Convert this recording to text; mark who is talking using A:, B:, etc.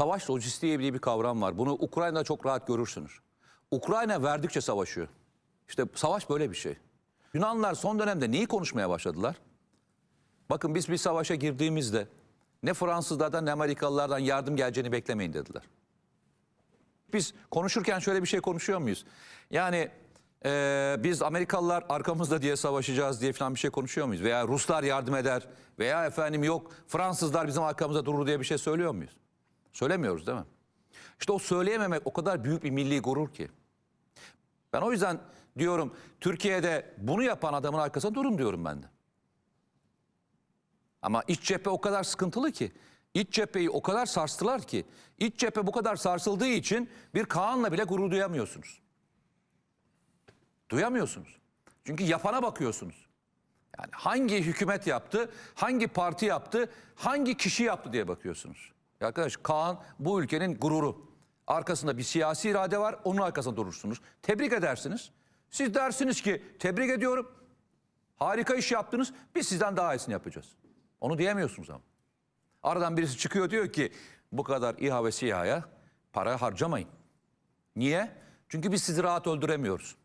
A: savaş lojistiği diye bir kavram var. Bunu Ukrayna'da çok rahat görürsünüz. Ukrayna verdikçe savaşıyor. İşte savaş böyle bir şey. Yunanlılar son dönemde neyi konuşmaya başladılar? Bakın biz bir savaşa girdiğimizde ne Fransızlardan ne Amerikalılardan yardım geleceğini beklemeyin dediler. Biz konuşurken şöyle bir şey konuşuyor muyuz? Yani eee, biz Amerikalılar arkamızda diye savaşacağız diye falan bir şey konuşuyor muyuz? Veya Ruslar yardım eder veya efendim yok Fransızlar bizim arkamızda durur diye bir şey söylüyor muyuz? Söylemiyoruz değil mi? İşte o söyleyememek o kadar büyük bir milli gurur ki. Ben o yüzden diyorum Türkiye'de bunu yapan adamın arkasında durun diyorum ben de. Ama iç cephe o kadar sıkıntılı ki. iç cepheyi o kadar sarstılar ki. iç cephe bu kadar sarsıldığı için bir Kaan'la bile gurur duyamıyorsunuz. Duyamıyorsunuz. Çünkü yapana bakıyorsunuz. Yani hangi hükümet yaptı, hangi parti yaptı, hangi kişi yaptı diye bakıyorsunuz. Ya arkadaş Kaan bu ülkenin gururu. Arkasında bir siyasi irade var, onun arkasında durursunuz. Tebrik edersiniz. Siz dersiniz ki tebrik ediyorum. Harika iş yaptınız. Biz sizden daha iyisini yapacağız. Onu diyemiyorsunuz ama. Aradan birisi çıkıyor diyor ki bu kadar İHA ve SİHA'ya para harcamayın. Niye? Çünkü biz sizi rahat öldüremiyoruz.